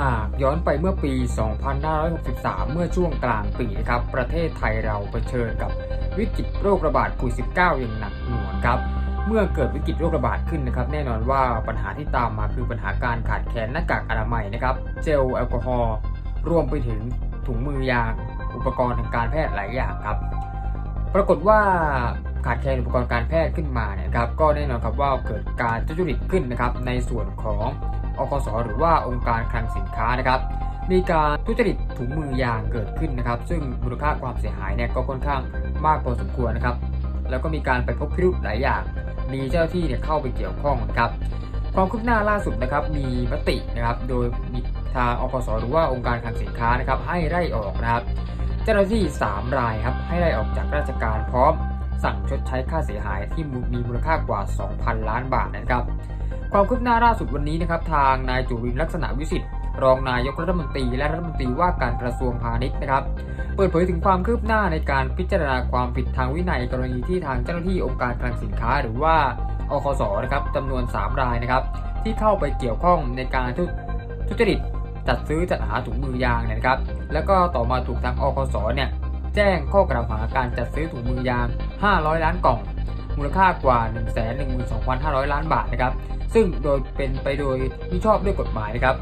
หากย้อนไปเมื่อปี 2563 เมื่อช่วงกลางปีนะครับ ประเทศไทยเราเผชิญกับวิกฤตโรคระบาดโควิด -19 อย่างหนักหน่วงครับ เมื่อเกิดวิกฤตโรคระบาดขึ้นนะครับ แน่นอนว่าปัญหาที่ตามมาคือปัญหาการขาดแคลนหน้ากากอนามัยนะครับ เจลแอลกอฮอล์รวมไปถึงถุงมือยาง อุปกรณ์ทางการแพทย์หลายอย่างครับ ปรากฏว่า ขาดแคลนอุปกรณ์การแพทย์ขึ้นมาเนี่ยครับก็แน่นอนครับว่าเกิดการทุจริตขึ้นนะครับในส่วนของอกสหรือว่าองค์การคลังสินค้านะครับ มีการทุจริตถุงมือยางเกิดขึ้นนะครับ ซึ่งมูลค่าความเสียหายเนี่ยก็ค่อนข้างมากพอสมควรนะครับ แล้วก็มีการไปพบพิรุธหลายอย่าง มีเจ้าที่เนี่ยเข้าไปเกี่ยวข้องนะครับความคืบหน้าล่าสุดนะครับมีมตินะครับ โดยมีทางอกสหรือว่าองค์การคลังสินค้านะครับ ให้ไล่ออกนะครับ เจ้าหน้าที่ 3 รายครับให้ไล่ออกจากราชการพร้อม ใช้ค่าเสียหายที่มีมูลค่ากว่า 2,000 ล้านบาทนะครับ ความคืบหน้าล่าสุดวันนี้นะครับทางนายจุรินทร์ลักษณะวิสิทธิ์รองนายกรัฐมนตรีและรัฐมนตรีว่าการกระทรวงพาณิชย์นะครับ เปิดเผยถึงความคืบหน้าในการพิจารณาความผิดทางวินัยกรณีที่ทางเจ้าหน้าที่องค์การคลังสินค้า หรือว่าอคสนะครับจำนวน 3 รายนะครับ ที่เข้าไปเกี่ยวข้องในการทุจริตจัดซื้อจัดหาถุงมือยางนยนะครับ แล้วก็ต่อมาถูกทางอคสเนี่ย แจ้งข้อกล่าวหาการจัดซื้อถุงมือยาง 500 ล้านกล่อง มูลค่ากว่า 112,500 ล้านบาทนะครับ ซึ่งโดยเป็นไปโดยมิชอบด้วยกฎหมายนะครับ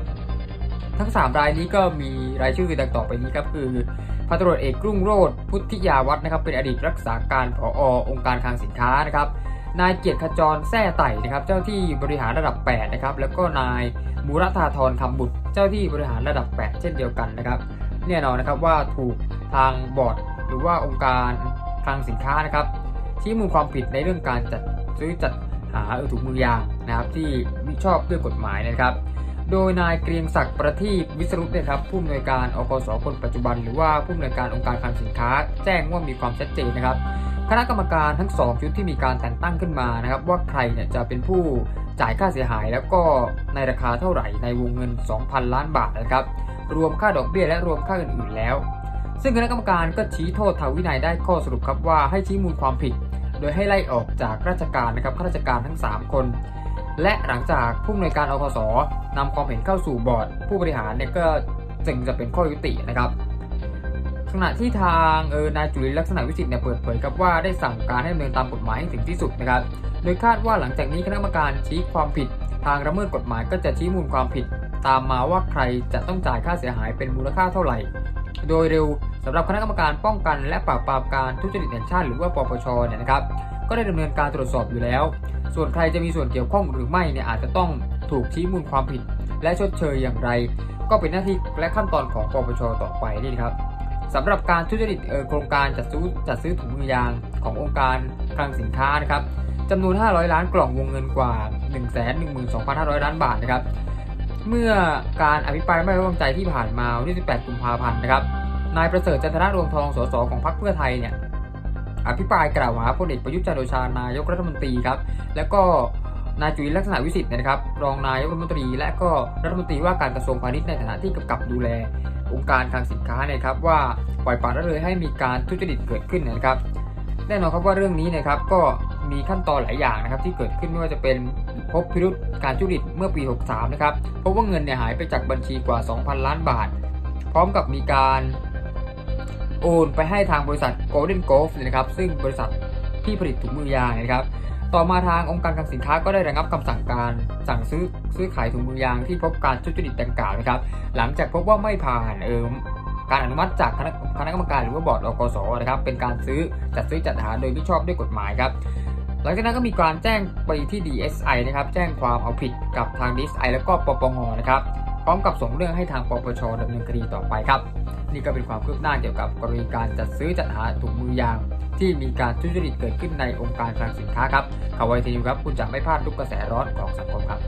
ทั้ง 3 รายนี้ก็มีรายชื่อดังต่อไปนี้ครับคือพันตำรวจเอกรุ่งโรธพุทธิยาวัฒน์นะครับ เป็นอดีตรักษาการผอองค์การคลังสินค้านะครับนายเกียรติขจรแท้ไต่นะครับ เจ้าที่บริหารระดับ 8 นะครับ แล้วก็นายมูรธาธรคำบุตร เจ้าที่บริหารระดับ 8 เช่นเดียวกันนะครับ แน่นอนนะครับว่าถูก ทางบอร์ดหรือว่าองค์การคลังสินค้านะครับชี้มูลความผิดในเรื่องการจัดซื้อจัดหาถุงมือยางนะครับ ที่มิชอบด้วยกฎหมายนะครับ โดยนายเกรียงศักดิ์ประทีปวิสรุตนะครับผู้อำนวยการอกสคนปัจจุบัน หรือว่าผู้อำนวยการองค์การคลังสินค้า แจ้งว่ามีความชัดเจนนะครับคณะกรรมการทั้ง 2 ชุดที่มีการแต่งตั้งขึ้นมานะครับ ว่าใครเนี่ยจะเป็นผู้จ่ายค่าเสียหาย แล้วก็ในราคาเท่าไหร่ในวงเงิน 2,000 ล้านบาทนะครับ รวมค่าดอกเบี้ยและรวมค่าอื่นๆแล้ว ซึ่งคณะกรรมการก็ชี้โทษทางวินัยได้ข้อสรุปครับว่าให้ชี้มูลความผิด โดยให้ไล่ออกจากราชการนะครับข้าราชการทั้ง 3 คน และหลังจากผู้อำนวยการอคสนำความเห็นเข้าสู่บอร์ด ผู้บริหารเนี่ยก็จึงจะเป็นข้อยุตินะครับขณะที่ทางเออนายจุลินลักษณะวิสิทธิ์เนี่ยเปิดเผยครับว่าได้สั่งการให้ดำเนินตามกฎหมายให้ถึงที่สุดนะครับ โดยคาดว่าหลังจากนี้คณะกรรมการชี้ความผิด ทางละเมิดกฎหมายก็จะชี้มูลความผิด ตามมาว่าใครจะต้องจ่ายค่าเสียหายเป็นมูลค่าเท่าไหร่ โดยเร็ว สำหรับคณะกรรมการป้องกัน และปราบปรามการทุจริตแห่งชาติหรือว่าปปชเนี่ยนะครับก็ได้ดำเนินการตรวจสอบอยู่แล้ว ส่วนใครจะมีส่วนเกี่ยวข้องหรือไม่เนี่ยอาจจะต้องถูกชี้มูลความผิด และชดเชยอย่างไร ก็เป็นหน้าที่และขั้นตอนของปปชต่อไปนี่ครับสำหรับการทุจริตโครงการจัดซื้อจัดซื้อถุงมือยางขององค์การคลังสินค้านะครับจำนวน 500 ล้านกล่องวงเงินกว่า 112,500 ล้านบาทนะครับ เมื่อการอภิปรายไม่ไว้วางใจที่ผ่านมาวันที่ 18 กุมภาพันธ์นะครับ นายประเสริฐจันทรรวงทอง สส ของพรรคเพื่อไทยเนี่ย อภิปรายกล่าวหาพลเอกประยุทธ์จันโอชานายกรัฐมนตรีครับ แล้วก็นายจุลินลักษณะวิสิทธิ์เนะครับ รองนายกรัฐมนตรี และก็รัฐมนตรีว่าการกระทรวงพาณิชย์ในฐานะที่กำกับดูแลองค์การคลังสินค้าเนี่ยครับ ว่าปล่อยปละละเลยให้มีการทุจริตเกิดขึ้นนะครับ แน่นอนครับว่าเรื่องนี้นะครับก็มีขั้นตอนหลายอย่างนะครับที่เกิดขึ้นไม่ว่าจะเป็นพบพิรุษการทุจริตเมื่อปี 63 นะครับพบว่าเงินเนี่ยหายไปจากบัญชีกว่า 2,000 ล้านบาท พร้อมกับมีการ โอนไปให้ทางบริษัท Golden Golf นะครับ ซึ่งบริษัทที่ผลิตถุงมือยางนะครับ ต่อมาทางองค์การคลังสินค้าก็ได้ระงับคำสั่งการสั่งซื้อซื้อขายถุงมือยางที่พบการทุจริตดังกล่าวนะครับ หลังจากพบว่าไม่ผ่านเออการอนุมัติจากคณะกรรมการหรือว่าบอร์ดอกสนะครับ เป็นการซื้อจัดซื้อจัดหาโดยไม่ชอบด้วยกฎหมายครับ หลังจากนั้นก็มีการแจ้งไปที่ DSI นะครับ แจ้งความเอาผิดกับทาง DSI แล้วก็ปปงนะครับ พร้อมกับส่งเรื่องให้ทางปปชดำเนินคดีต่อไปครับ นี่ก็เป็นความคืบหน้าเกี่ยวกับกรณีการจัดซื้อจัดหาถุงมือยาง ที่มีการทุจริตเกิดขึ้นในองค์การคลังสินค้าครับข่าวไวทีนิวครับคุณจะไม่พลาดทุกกระแสร้อนของสังคมครับ